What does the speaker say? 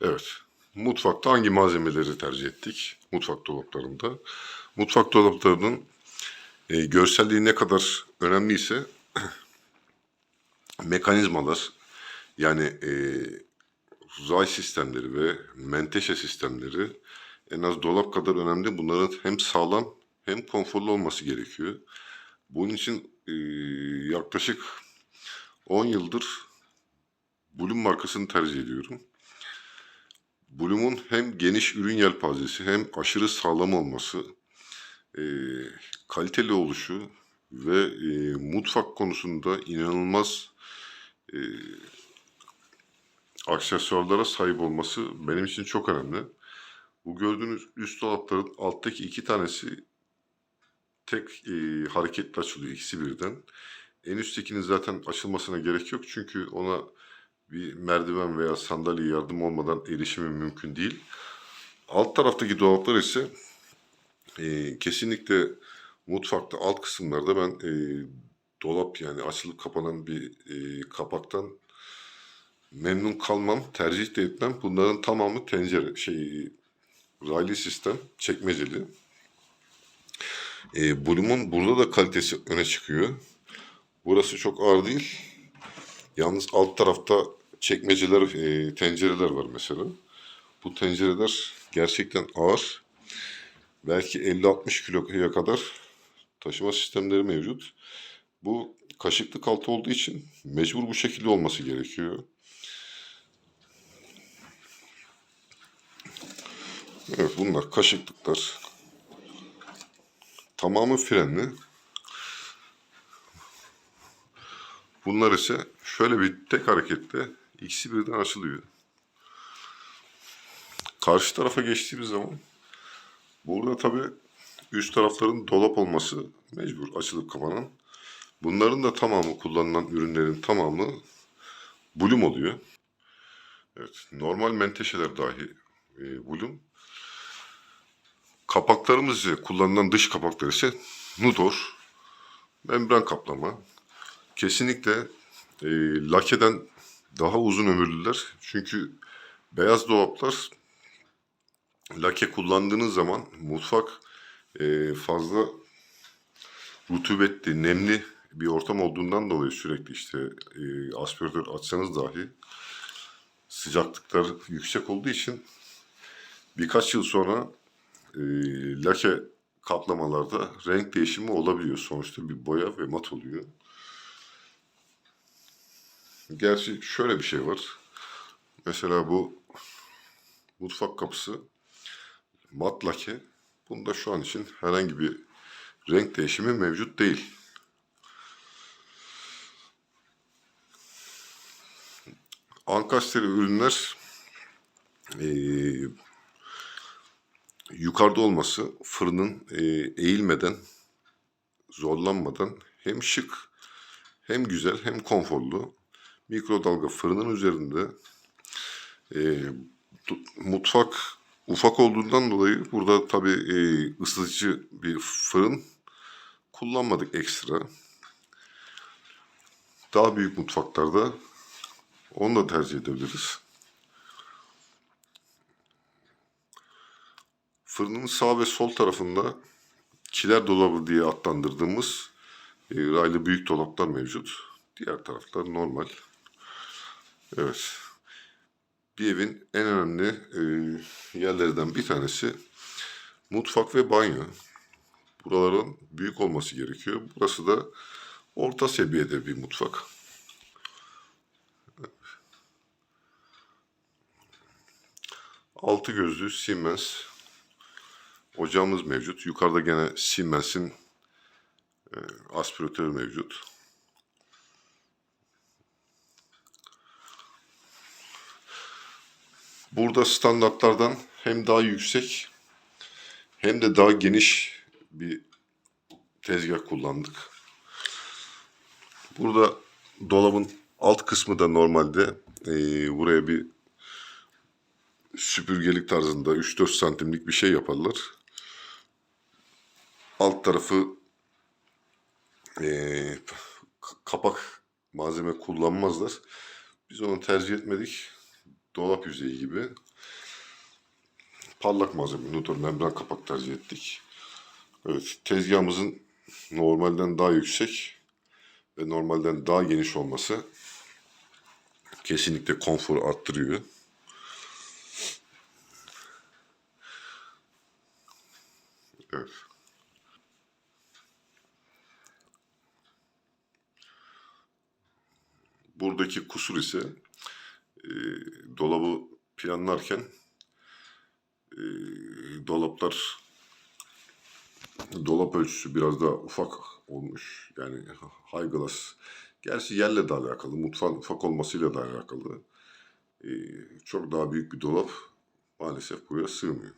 Evet. Mutfakta hangi malzemeleri tercih ettik? Mutfak dolaplarında. Mutfak dolaplarının e, görselliği ne kadar önemliyse mekanizmalar yani e, ray sistemleri ve menteşe sistemleri en az dolap kadar önemli. Bunların hem sağlam hem konforlu olması gerekiyor. Bunun için e, yaklaşık 10 yıldır Bulun markasını tercih ediyorum. Bloom'un hem geniş ürün yelpazesi hem aşırı sağlam olması, e, kaliteli oluşu ve e, mutfak konusunda inanılmaz e, aksesuarlara sahip olması benim için çok önemli. Bu gördüğünüz üst dolapların alttaki iki tanesi tek e, hareketle açılıyor ikisi birden. En üsttekinin zaten açılmasına gerek yok çünkü ona bir merdiven veya sandalye yardım olmadan erişimi mümkün değil. Alt taraftaki dolaplar ise e, kesinlikle mutfakta alt kısımlarda ben e, dolap yani açılıp kapanan bir e, kapaktan memnun kalmam, tercih de etmem. Bunların tamamı tencere, şey, raylı sistem, çekmeceli. E, Bloom'un burada da kalitesi öne çıkıyor. Burası çok ağır değil. Yalnız alt tarafta çekmeceler, e, tencereler var mesela. Bu tencereler gerçekten ağır. Belki 50-60 kiloya kadar taşıma sistemleri mevcut. Bu kaşıklık altı olduğu için mecbur bu şekilde olması gerekiyor. Evet bunlar kaşıklıklar. Tamamı frenli. Bunlar ise şöyle bir tek hareketle ikisi birden açılıyor. Karşı tarafa geçtiğimiz zaman burada tabi üst tarafların dolap olması mecbur açılıp kapanan. Bunların da tamamı kullanılan ürünlerin tamamı bulum oluyor. Evet, normal menteşeler dahi e, bulum. Kapaklarımız ise kullanılan dış kapaklar ise Nudor, membran kaplama. Kesinlikle e, lakeden daha uzun ömürlüler. Çünkü beyaz dolaplar lake kullandığınız zaman mutfak e, fazla rutubetli, nemli bir ortam olduğundan dolayı sürekli işte e, aspiratör açsanız dahi sıcaklıklar yüksek olduğu için birkaç yıl sonra e, lake kaplamalarda renk değişimi olabiliyor. Sonuçta bir boya ve mat oluyor. Gerçi şöyle bir şey var. Mesela bu mutfak kapısı mat lake. Bunda şu an için herhangi bir renk değişimi mevcut değil. Ankasteri ürünler eee, yukarıda olması fırının eee, eğilmeden, zorlanmadan hem şık hem güzel hem konforlu mikrodalga fırının üzerinde tu- mutfak ufak olduğundan dolayı burada tabi ısıtıcı bir fırın kullanmadık ekstra. Daha büyük mutfaklarda onu da tercih edebiliriz. Fırının sağ ve sol tarafında kiler dolabı diye adlandırdığımız e, raylı büyük dolaplar mevcut. Diğer taraflar normal. Evet. Bir evin en önemli e, yerlerinden bir tanesi mutfak ve banyo. Buraların büyük olması gerekiyor. Burası da orta seviyede bir mutfak. Altı gözlü Siemens ocağımız mevcut. Yukarıda gene Siemens'in e, aspiratörü mevcut. Burada standartlardan hem daha yüksek hem de daha geniş bir tezgah kullandık. Burada dolabın alt kısmı da normalde e, buraya bir süpürgelik tarzında 3-4 santimlik bir şey yaparlar. Alt tarafı e, kapak malzeme kullanmazlar. Biz onu tercih etmedik. Dolap yüzeyi gibi. Parlak malzeme, nutr membran kapak tercih ettik. Evet, tezgahımızın normalden daha yüksek ve normalden daha geniş olması kesinlikle konforu arttırıyor. Evet. Buradaki kusur ise e, dolabı planlarken e, dolaplar dolap ölçüsü biraz daha ufak olmuş. Yani high glass. Gerçi yerle de alakalı, mutfağın ufak olmasıyla da alakalı. E, çok daha büyük bir dolap maalesef buraya sığmıyor.